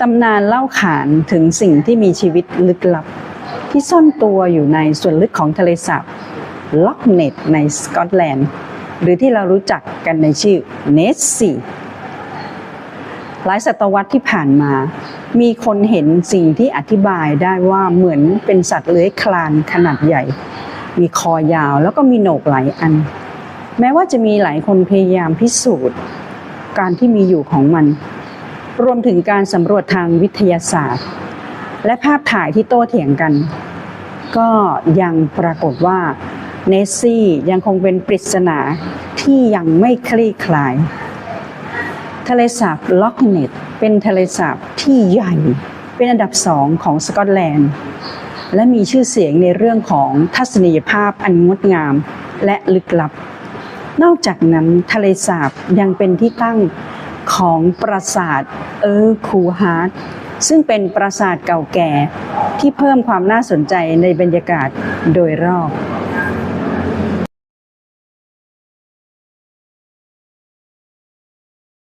ตำนานเล่าขานถึงสิ่งที่มีชีวิตลึกลับ ที่ซ่อนตัวอยู่ในส่วนลึกของทะเลสาบล็อกเน็ตในสกอตแลนด์ หรือที่เรารู้จักกันในชื่อเนสซีหลายศตวรรษที่ผ่านมา มีคนเห็นสิ่งที่อธิบายได้ว่าเหมือนเป็นสัตว์เลื้อยคลานขนาดใหญ่ มีคอยาวแล้วก็มีโหนกหลายอัน แม้ว่าจะมีหลายคนพยายามพิสูจน์ การที่มีอยู่ของมัน รวมถึงการสำรวจทางวิทยาศาสตร์ และภาพถ่ายที่โต้เถียงกัน ก็ยังปรากฏว่าเนสซี่ยังคงเป็นปริศนาที่ยังไม่คลี่คลาย ทะเลสาบล็อกเนตเป็นทะเลสาบที่ใหญ่เป็นอันดับสองของสกอตแลนด์ และมีชื่อเสียงในเรื่องของทัศนียภาพอันงดงามและลึกลับ นอกจากนั้นทะเลสาบยังเป็นที่ตั้ง ของปราสาทเออร์คูฮาร์ดซึ่งเป็นปราสาทเก่าแก่ที่เพิ่มความน่าสนใจในบรรยากาศโดยรอบ